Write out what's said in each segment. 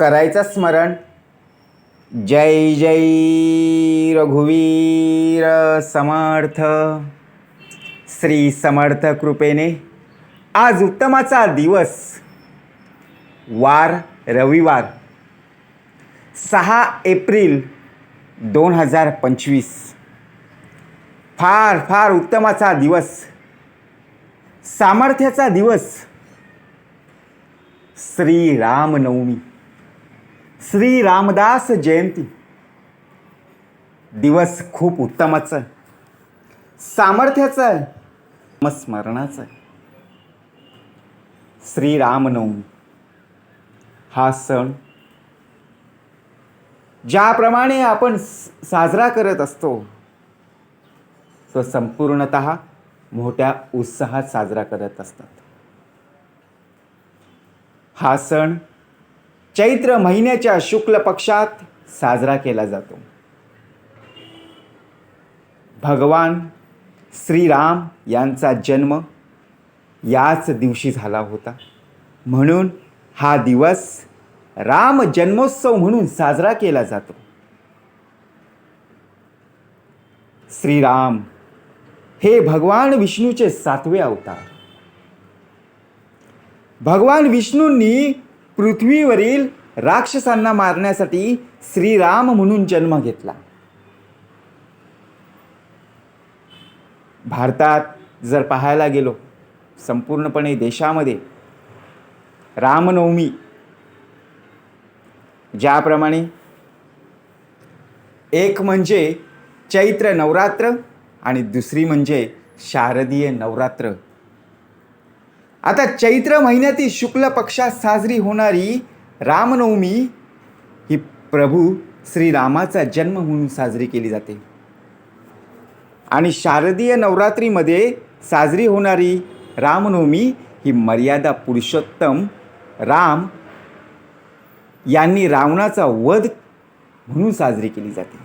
करायचं स्मरण. जय जय रघुवीर समर्थ. श्री समर्थ कृपेने आज उत्तमाचा दिवस. वार रविवार सहा एप्रिल दोन हजार पंचवीस. फार फार उत्तमाचा दिवस. सामर्थ्याचा दिवस. श्री रामनवमी. श्री रामदास जयंती. दिवस खूप उत्तमाचा आहे. सामर्थ्याचा आहे. मग स्मरणाचा आहे. श्री रामनवमी. हा सण ज्याप्रमाणे आपण साजरा करत असतो तो संपूर्णत मोठ्या उत्साहात साजरा करत असतात. हा सण चैत्र महिन्याच्या शुक्ल पक्षात साजरा केला जातो. भगवान श्रीराम यांचा जन्म याच दिवशी झाला होता. म्हणून हा दिवस राम जन्मोत्सव म्हणून साजरा केला जातो. श्रीराम हे भगवान विष्णूचे सातवे अवतार. भगवान विष्णूंनी पृथ्वीवरील राक्षसांना मारण्यासाठी श्रीराम म्हणून जन्म घेतला. भारतात जर पाहायला गेलो संपूर्णपणे देशामध्ये रामनवमी ज्याप्रमाणे एक म्हणजे चैत्र नवरात्र आणि दुसरी म्हणजे शारदीय नवरात्र आता चैत्र महिन्यातील शुक्ल पक्षात साजरी होणारी रामनवमी ही प्रभू श्रीरामाचा जन्म म्हणून साजरी केली जाते. आणि शारदीय नवरात्रीमध्ये साजरी होणारी रामनवमी ही मर्यादा पुरुषोत्तम राम यांनी रावणाचा वध म्हणून साजरी केली जाते.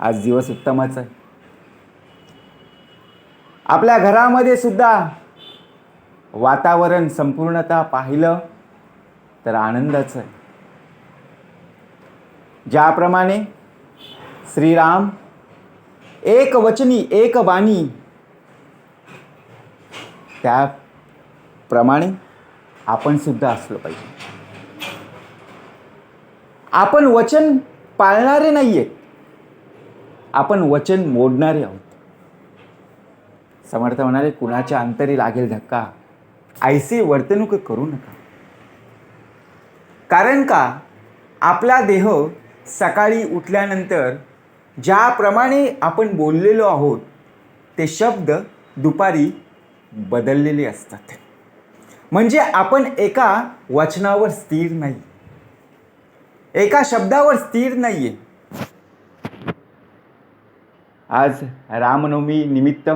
आज दिवस उत्तमाचा आहे. आपल्या घरामध्ये सुद्धा वातावरण संपूर्णतः पाहिलं तर आनंदाचं आहे. ज्याप्रमाणे श्रीराम एक वचनी एक वाणी त्याप्रमाणे आपण सुद्धा असलो पाहिजे. आपण वचन पाळणारे नाही आहेत आपण वचन मोडणारे आहोत. समर्थ म्हणाले कुणाच्या अंतरी लागेल धक्का? ऐसे वर्तणूक करू नका. कारण का? आपला देह सकाळी उठल्यानंतर ज्याप्रमाणे आपण बोललेलो आहोत ते शब्द दुपारी बदललेले असतात. म्हणजे आपण एका वचनावर स्थिर नाही. एका शब्दावर स्थिर नाही आहे आज रामनवमी निमित्त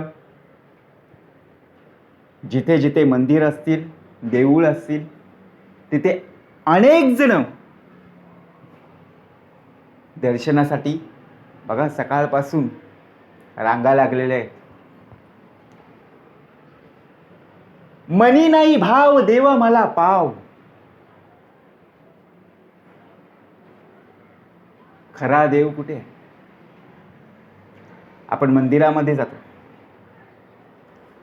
जिथे जिथे मंदिर असतील देऊळ असतील तिथे अनेक जण दर्शनासाठी बघा सकाळपासून रांगा लागलेल्या आहेत. मनी नाही भाव देव मला पाव. खरा देव कुठे आपण मंदिरामध्ये जातो.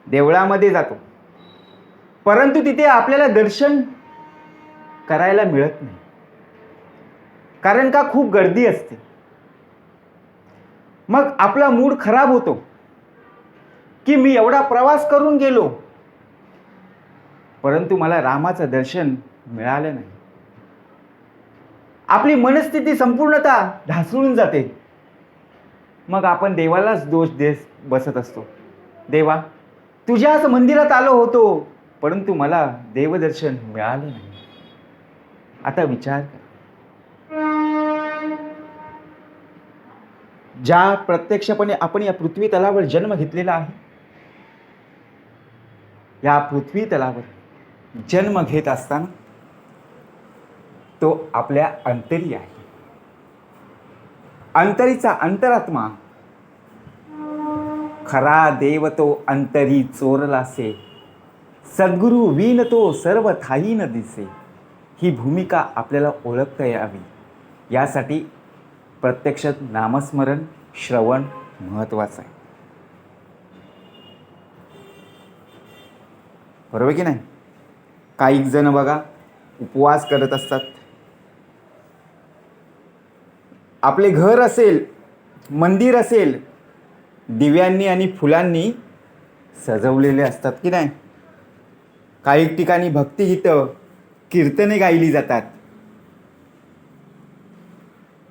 देवळामध्ये जातो. परंतु तिथे आपल्याला दर्शन करायला मिळत नाही. कारण का? खूप गर्दी असते. मग आपला मूड खराब होतो. की मी एवढा प्रवास करून गेलो. परंतु मला रामाचं दर्शन मिळालं नाही. आपली मनस्थिती संपूर्णतः ढासळून जाते. मग आपण देवालाच दोष देस बसत असतो. देवा तुझ्याच मंदिरात आलो होतो. परंतु मला देवदर्शन मिळालं नाही. आता विचार करा. ज्या प्रत्यक्षपणे आपण या पृथ्वी तलावर जन्म घेतलेला आहे या पृथ्वी तलावर जन्म घेत असताना तो आपल्या अंतरी आहे. अंतरीचा अंतरात्मा खरा देव तो अंतरी चोरलासे सद्गुरू वीन तो सर्व थाईन न दिसे. ही भूमिका आपल्याला ओळखता यावी. यासाठी प्रत्यक्षात नामस्मरण श्रवण महत्त्वाचं आहे. बरोबर की नाही? काही जण बघा उपवास करत असतात. आपले घर असेल मंदिर असेल दिव्यांनी आणि फुलांनी सजवलेले असतात की नाही? काही ठिकाणी भक्तिगीतं कीर्तने गायली जातात.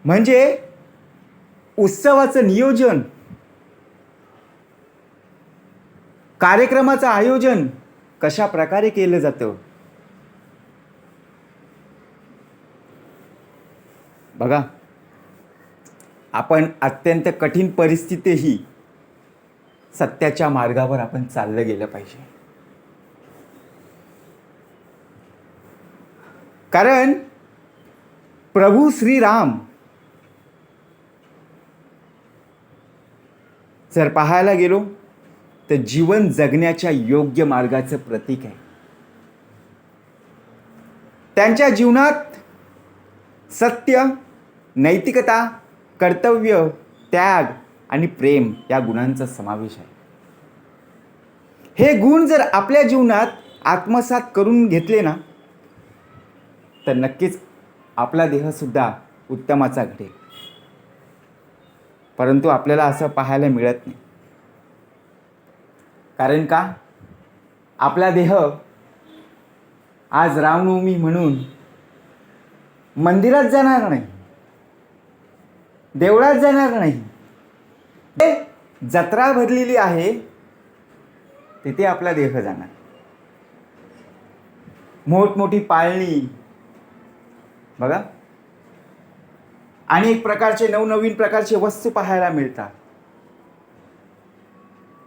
म्हणजे उत्सवाचं नियोजन कार्यक्रमाचं आयोजन कशा प्रकारे केलं जातं? बघा आपण अत्यंत कठीण परिस्थितीही सत्याच्या मार्गावर आपण चाललं गेलं पाहिजे. कारण प्रभू श्रीराम जर पाहायला गेलो तर जीवन जगण्याच्या योग्य मार्गाचं प्रतीक आहे. त्यांच्या जीवनात सत्य नैतिकता कर्तव्य त्याग आणि प्रेम या गुणांचा समावेश आहे. हे गुण जर आपल्या जीवनात आत्मसात करून घेतले ना तर नक्कीच आपला देहसुद्धा उत्तमाचा घडेल. परंतु आपल्याला असं पाहायला मिळत नाही. कारण का? आपला देह आज रामनवमी म्हणून मंदिरात जाणार नाही. देवळात जाणार नाही. ते जत्रा भरलेली आहे तिथे आपला देह जाणार. मोठमोठी पाळणी बघा. अनेक प्रकारचे नवनवीन प्रकारचे वस्तू पाहायला मिळतात.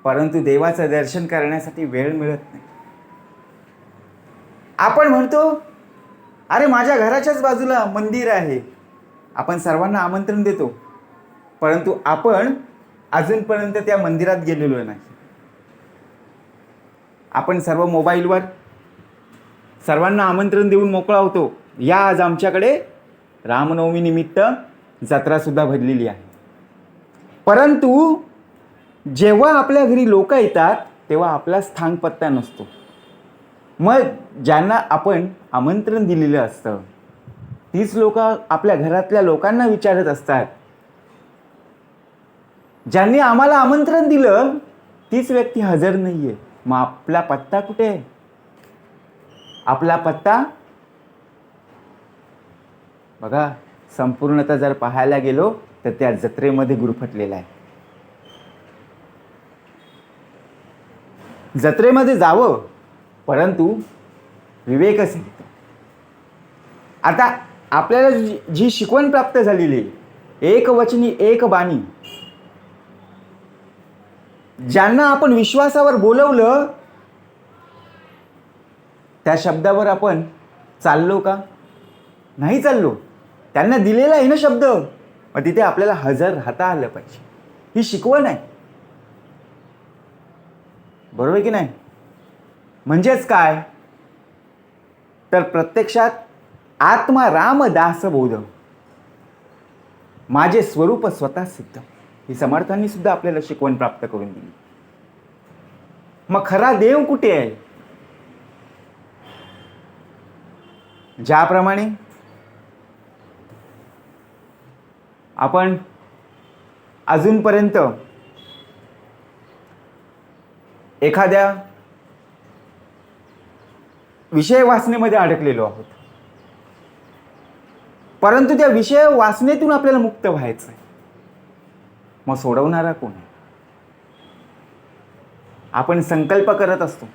परंतु देवाचं दर्शन करण्यासाठी वेळ मिळत नाही. आपण म्हणतो अरे माझ्या घराच्याच बाजूला मंदिर आहे. आपण सर्वांना आमंत्रण देतो. परंतु आपण अजूनपर्यंत त्या मंदिरात गेलेलो नाही. आपण सर्व मोबाईलवर सर्वांना आमंत्रण देऊन मोकळा होतो. या आज आमच्याकडे रामनवमीनिमित्त जत्रासुद्धा भरलेली आहे. परंतु जेव्हा आपल्या घरी लोक येतात तेव्हा आपला स्थानपत्ता नसतो. मग ज्यांना आपण आमंत्रण दिलेलं असतं तीच लोक आपल्या घरातल्या लोकांना विचारत असतात. ज्यांनी आम्हाला आमंत्रण दिलं तीच व्यक्ती हजर नाही आहे मग आपला पत्ता कुठे आहे? आपला पत्ता बघा संपूर्णतः जर पाहायला गेलो तर त्या जत्रेमध्ये गुरफटलेला आहे. जत्रेमध्ये जावं परंतु विवेक नाही आता आपल्याला जी जी शिकवण प्राप्त झालेली आहे एक वचनी एक बाणी ज्यांना आपण विश्वासावर बोलवलं त्या शब्दावर आपण चाललो का? नाही चाललो. त्यांना दिलेला आहे ना शब्द. मग तिथे आपल्याला हजर राहता आलं पाहिजे. ही शिकवण आहे. बरोबर आहे की नाही? म्हणजेच काय? तर प्रत्यक्षात आत्मा रामदास बोध. माझे स्वरूप स्वतः सिद्ध. ही समर्थांनी सुद्धा आपल्याला शिकवण प्राप्त करून दिली. मग खरा देव कुठे आहे? ज्याप्रमाणे आपण अजूनपर्यंत एखाद्या विषय वाचनेमध्ये अडकलेलो आहोत. परंतु त्या विषय वाचनेतून आपल्याला मुक्त व्हायचं आहे मग सोडवणारा कोण आहे? आपण संकल्प करत असतो.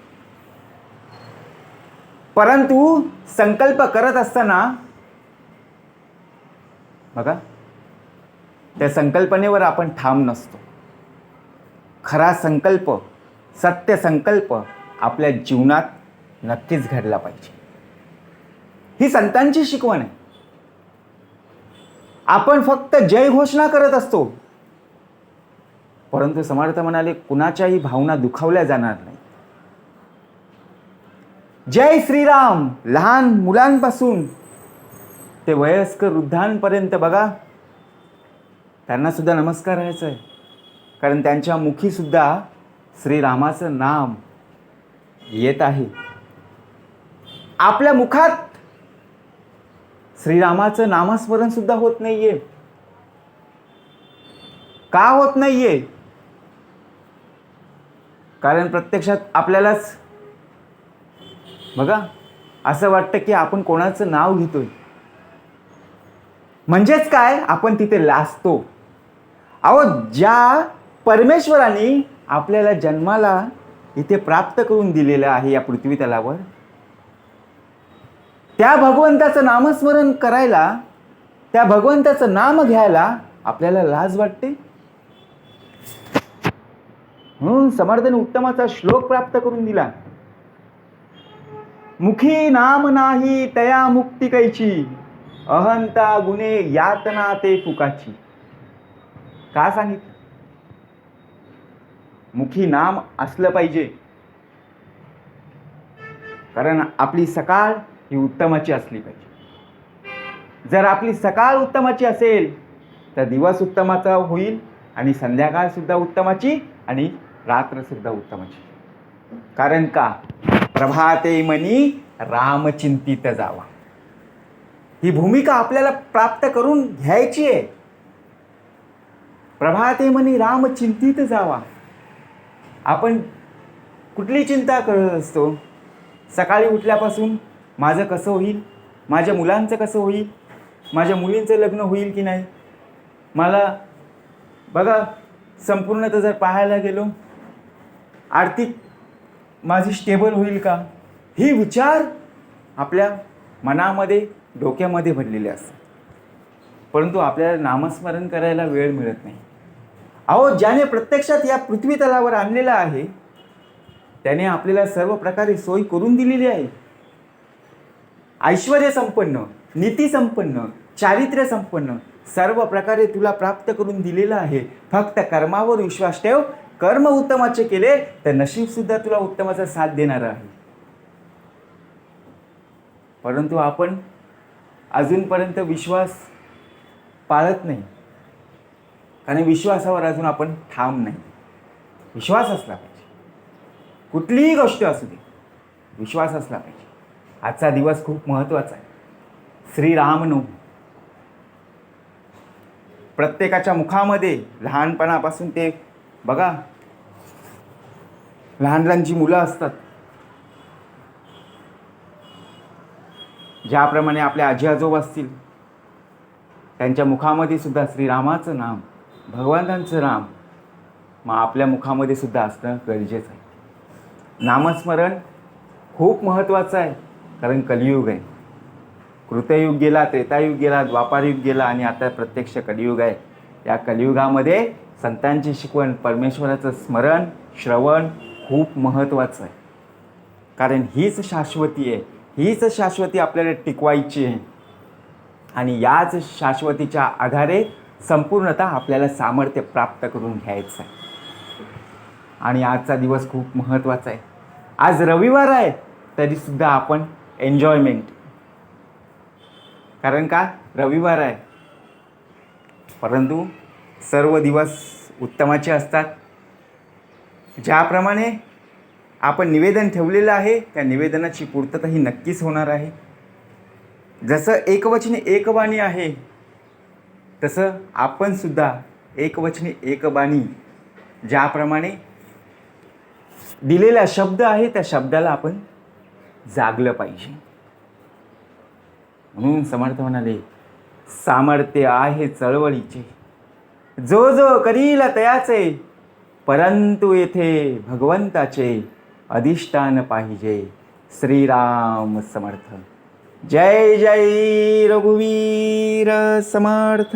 परंतु संकल्प करत असताना बघा त्या संकल्पनेवर आपण ठाम नसतो. खरा संकल्प सत्य संकल्प आपल्या जीवनात नक्कीच घडला पाहिजे. ही संतांची शिकवण आहे. आपण फक्त जय घोषणा करत असतो. परंतु समर्थ म्हणाले कुणाच्याही भावना दुखावल्या जाणार नाही जय श्रीराम लहान मुलांपासून ते वयस्कर वृद्धांपर्यंत बघा. त्यांना सुद्धा नमस्कार करायचा आहे. कारण त्यांच्या मुखी सुद्धा श्रीरामाचं नाम येत आहे. आपल्या मुखात श्रीरामाचं नामस्मरण सुद्धा होत नाहीये. का होत नाहीये? कारण प्रत्यक्षात आपल्यालाच बघा असं वाटतं की आपण कोणाचं नाव घेतोय. म्हणजेच काय? आपण तिथे लाजतो अहो ज्या परमेश्वराने आपल्याला जन्माला इथे प्राप्त करून दिलेलं आहे या पृथ्वी तलावर त्या भगवंताचं नामस्मरण करायला त्या भगवंताचं नाम घ्यायला आपल्याला लाज वाटते? म्हणून समर्थन उत्तमाचा श्लोक प्राप्त करून दिला. मुखी नाम नाही तया मुक्ती कैची अहंता गुणे यातना ते फुकाची. का सांगितलं? मुखी नाम असलं पाहिजे. कारण आपली सकाळ ही उत्तमाची असली पाहिजे. जर आपली सकाळ उत्तमाची असेल तर दिवस उत्तमाचा होईल आणि संध्याकाळसुद्धा उत्तमाची आणि रात्रसुद्धा उत्तमाची. कारण का? प्रभाते मनी रामचिंतित जावा. ही भूमिका आपल्याला प्राप्त करून घ्यायची आहे. प्रभाते म्हणे राम चिंतित जावा. आपण कुठली चिंता करत असतो? सकाळी उठल्यापासून माझं कसं होईल? माझ्या मुलांचं कसं होईल? माझ्या मुलींचं लग्न होईल की नाही? मला बघा संपूर्णतः जर पाहायला गेलो आर्थिक माझी स्टेबल होईल का? ही विचार आपल्या मनामध्ये डोक्यामध्ये भरलेले असतात. परंतु आपल्याला नामस्मरण करायला वेळ मिळत नाही. अहो ज्याने प्रत्यक्षात या पृथ्वी तलावर आणलेला आहे त्याने आपल्याला सर्व प्रकारे सोय करून दिलेली आहे. ऐश्वर संपन्न नीती संपन्न चारित्र्य संपन्न सर्व प्रकारे तुला प्राप्त करून दिलेलं आहे. फक्त कर्मावर विश्वास ठेव. कर्म उत्तमाचे केले तर नशीब सुद्धा तुला उत्तमाचा साथ देणार आहे. परंतु आपण अजूनपर्यंत विश्वास पाळत नाही. कारण विश्वासावर अजून आपण ठाम नाही. विश्वास असला पाहिजे. कुठलीही गोष्ट असू दे विश्वास असला पाहिजे. आजचा दिवस खूप महत्त्वाचा आहे. श्रीरामनवमी. प्रत्येकाच्या मुखामध्ये लहानपणापासून ते बघा लहान लहानची मुलं असतात. ज्याप्रमाणे आपले आजी आजोबा असतील त्यांच्या मुखामध्ये सुद्धा श्रीरामाचं नाम भगवंतांचं नाम मग आपल्या मुखामध्ये सुद्धा असणं गरजेचं आहे. नामस्मरण खूप महत्त्वाचं आहे कारण कलियुग आहे. कृतयुग गेला त्रेतायुग गेला द्वापारयुग गेला आणि आता प्रत्यक्ष कलियुग आहे. या कलियुगामध्ये संतांची शिकवण परमेश्वराचं स्मरण श्रवण खूप महत्त्वाचं आहे. कारण हीच शाश्वती आहे हीच शाश्वती आपल्याला टिकवायची आहे. आणि याच शाश्वतीच्या आधारे संपूर्णतः आपल्याला सामर्थ्य प्राप्त करून घ्यायचं आहे. आणि आजचा दिवस खूप महत्त्वाचा आहे. आज रविवार आहे तरीसुद्धा आपण एन्जॉयमेंट कारण का? रविवार आहे. परंतु सर्व दिवस उत्तमाचे असतात. ज्याप्रमाणे आपण निवेदन ठेवलेलं आहे त्या निवेदनाची पूर्तता ही नक्कीच होणार आहे. जसं एकवचनी एकवाणी आहे तसं आपणसुद्धा एकवचनी एकबाणी ज्याप्रमाणे दिलेला शब्द आहे त्या शब्दाला आपण जागलं पाहिजे. म्हणून समर्थ म्हणाले सामर्थ्य आहे चळवळीचे. जो जो करील तयाचे परंतु येथे भगवंताचे अधिष्ठान पाहिजे. श्रीराम समर्थ. जय जय रघुवीर समर्थ।